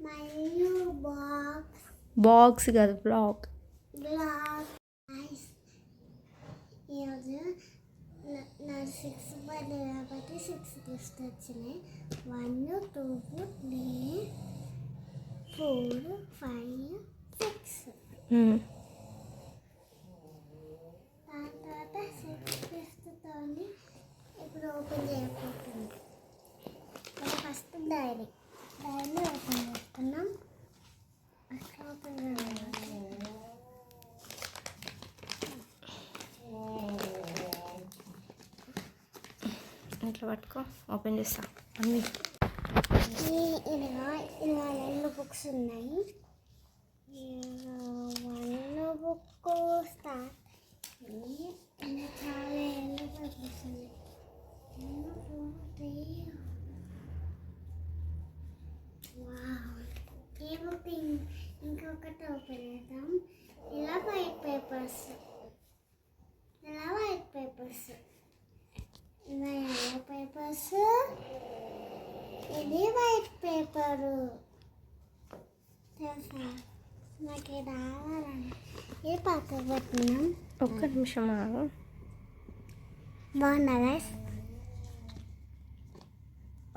మరియు box box కాదు black ice ఈరోజు నా- సిక్స్ బర్త్డే కాబట్టి సిక్స్ గిఫ్ట్స్ వచ్చినాయి. One two three four five six దాని తర్వాత సిక్స్ గిఫ్ట్తో ఇప్పుడు ఓపెన్ చేయబోతుంది ఫస్ట్ డైరీ ఓపెన్ చేస్తున్నాం అట్లా ఓపెన్ చేయాలి ఇట్లా పట్టుకో. ఓపెన్ చేస్తా. అన్నీ. ఇలా రెండు బుక్స్ ఉన్నాయి. వన్ బుక్ స్టార్ట్ ఇలా చాలా ఎల్లో బుక్స్ ఉన్నాయి. One, two, ఈ బుక్ ఇంకొకటి ఓపెన్ చేద్దాం. ఇలా వైట్ పేపర్స్ ఇలా వైట్ పేపర్స్ పేపర్స్ ఇది వైట్ పేపరు తెలుసా నాకు రావాలని. ఇది పక్కకు పెట్టినాం ఒక్క నిమిషం ఆగు. బాగుందా గైస్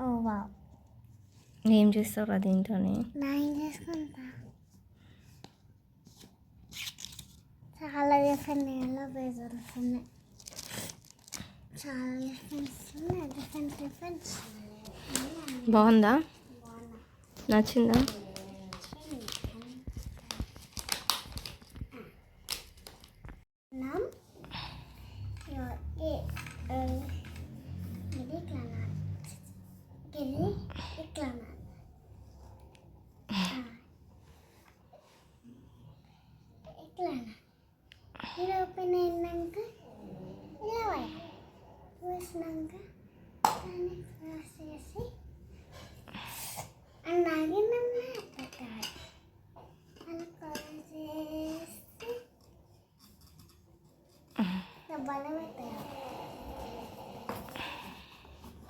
ఓ వా ఏం చేస్తావు దీంతోని నా ఏం చేసుకుంటా? చాలా డిఫరెంట్ ఎల్లో పేపర్స్ ఉన్నాయి చాలా డిఫరెంట్స్ ఉన్నాయి డిఫరెంట్ డిఫరెంట్స్ బాగుందా నచ్చిందా ఇది ఇట్లా ఇది ఇట్లా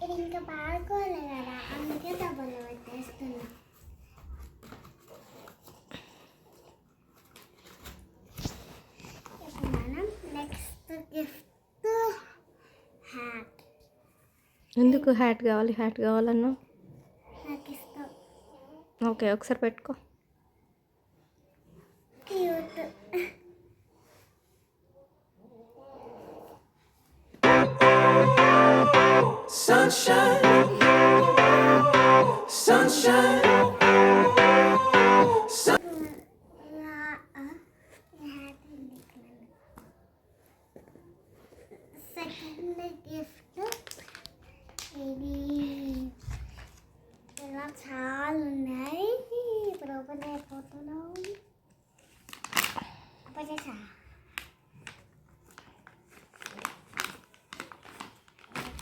ఇది ఇంకా బాగోలే కదా అందుకే పెట్టేస్తున్నా ఇప్పుడు మనం నెక్స్ట్ గిఫ్ట్ హ్యాట్ ఎందుకు హ్యాట్ కావాలి? హ్యాట్ కావాలన్నా? నాకు ఇష్టం ఓకే ఒకసారి పెట్టుకో. Cute Sunshine, sunshine, second gift ఇది ఇలా చాలా ఉన్నాయి ఇప్పుడు ఓపెన్ అయిపోతున్నాం ఓపెన్ చేసా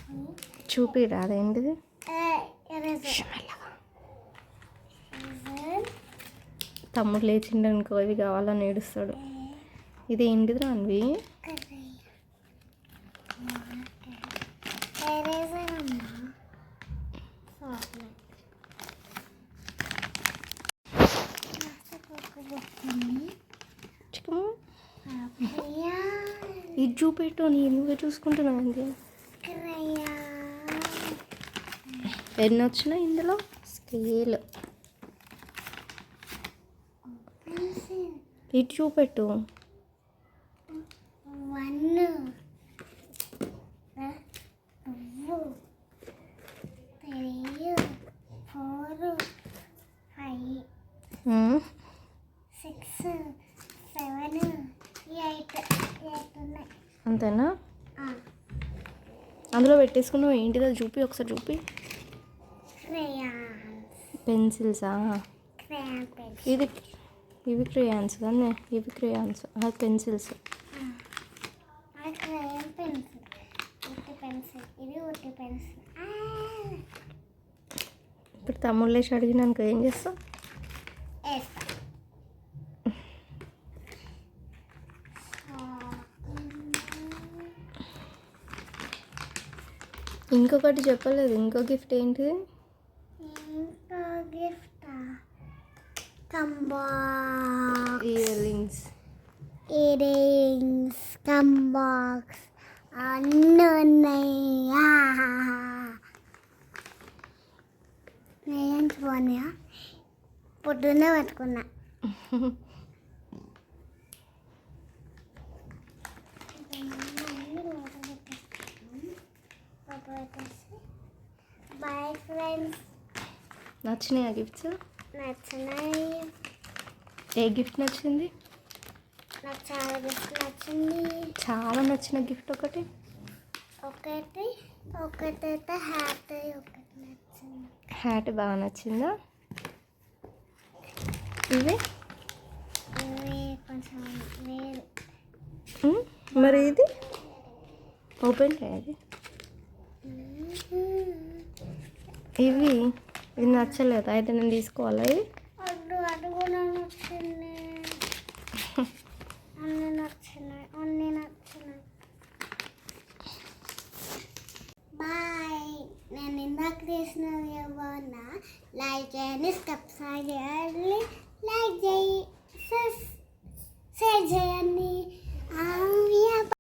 చూపిరా అదేంటిది? ఎరేజర్. తమ్ముడు లేచిండు అనుకో ఇవి కావాలని ఏడుస్తాడు. ఇది ఏంటిది రాన్వి ఎరేజర్ అమ్మా. చాక్లెట్. చికము క్రయాన్ ఇది చూపెట్టు నేను నువ్వే చూసుకుంటున్నావు ఎన్ని వచ్చినాయి ఇందులో? స్కేల్. ఇటు చూపెట్టు. అంతేనా? అందులో పెట్టేసుకున్నావు ఏంటిది అది చూపి ఒకసారి చూపి. పెన్సిల్సా ఇది ఇవి క్రేయాన్స్ కానీ ఇవి క్రేయాన్స్ అది పెన్సిల్స్ ఇప్పుడు తమ్ముడు లేచి అడిగినాక ఏం చేస్తావు? ఇంకొకటి చెప్పలేదు ఇంకో గిఫ్ట్ ఏంటిది ఇంకా గిఫ్ట్ కంబాక్స్ ఇయర్ రింగ్స్ ఇయర్ రింగ్స్ కంబాక్స్ అన్నీ ఉన్నాయి నేను పోనీయా పొద్దున్నే పట్టుకున్నా. బాయ్ ఫ్రెండ్స్ నచ్చినాయి గిఫ్ట్స్? నచ్చినాయి. ఏ గిఫ్ట్ నచ్చింది? నాకు చాలా గిఫ్ట్ నచ్చింది. చాలా నచ్చిన గిఫ్ట్ ఒకటి. ఒకటి ఒకటైతే హ్యాపీ ఒకటి నచ్చింది. హ్యాట్ బాగా నచ్చిందా? ఇవి? ఇవి కొంచెం వేరు. మరి ఇది? ఓపెన్ చేయాలి ఇవి? ఇది నచ్చలేదు. అయితే నేను తీసుకోవాలా. నేను ఇందాక లైక్ చేయండి సబ్స్క్రైబ్ చేయండి లైక్ చేయి షేర్ చేయండి.